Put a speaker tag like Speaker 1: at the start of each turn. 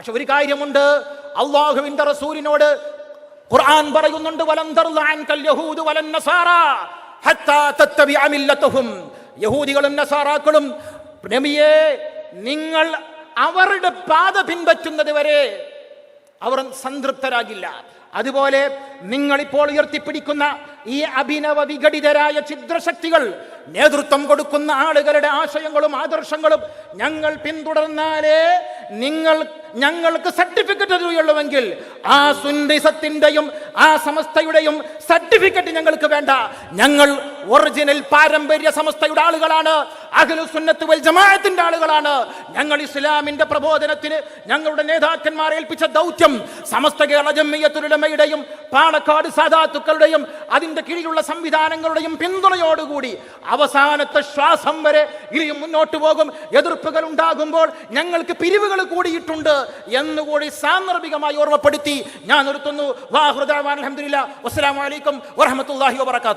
Speaker 1: പക്ഷെ ഒരു കാര്യമുണ്ട്. അള്ളാഹുവിന്റെ റസൂലിനോട് ഖുർആൻ പറയുന്നുണ്ട് യഹൂദികളും നസാറാക്കളും നിങ്ങൾ അവരുടെ പാത പിൻപറ്റുന്നത് വരെ അവർ സംതൃപ്തരാകില്ല. അതുപോലെ നിങ്ങളിപ്പോൾ ഉയർത്തിപ്പിടിക്കുന്ന ഈ അഭിനവ വിഘടിതരായ ഛിദ്രശക്തികൾ നേതൃത്വം കൊടുക്കുന്ന ആളുകളുടെ ആശയങ്ങളും ആദർശങ്ങളും ഞങ്ങൾ പിന്തുടർന്നാലേ നിങ്ങൾ ഞങ്ങൾക്ക് സർട്ടിഫിക്കറ്റ് തരികയുള്ളുവെങ്കിൽ ആ സുന്ദിസത്തിന്റെയും ആ സമസ്തയുടെയും സർട്ടിഫിക്കറ്റ് ഞങ്ങൾക്ക് വേണ്ട. ഞങ്ങൾ ഒറിജിനൽ പാരമ്പര്യ സമസ്തയുടെ ആളുകളാണ്. അഖിലു സുന്നത്ത് വൽ ജമാഅത്തിന്റെ ആളുകളാണ്. ഞങ്ങൾ ഇസ്ലാമിന്റെ പ്രബോധനത്തിന് ഞങ്ങളുടെ നേതാക്കന്മാർ ഏൽപ്പിച്ച ദൗത്യം സമസ്ത കേരള ജമ്മിയത്തുലമയുടെയും പാണക്കാട് സാധാത്തുക്കളുടെയും അതിന്റെ കീഴിലുള്ള സംവിധാനങ്ങളുടെയും പിന്തുണയോടുകൂടി അവസാനത്തെ ശ്വാസം വരെ ഇനിയും മുന്നോട്ട് പോകും. എതിർപ്പുകൾ ഉണ്ടാകുമ്പോൾ ഞങ്ങൾക്ക് പിരിവുകൾ കൂടിയിട്ടുണ്ട് എന്നുകൂടി സാന്ദർഭികമായി ഓർമ്മപ്പെടുത്തി ഞാൻ നിർത്തുന്നു. വാഹൃദാൻ അലഹമില്ല വസ്സലാമലൈക്കും വറഹമത്തല്ലാഹി വാത്തു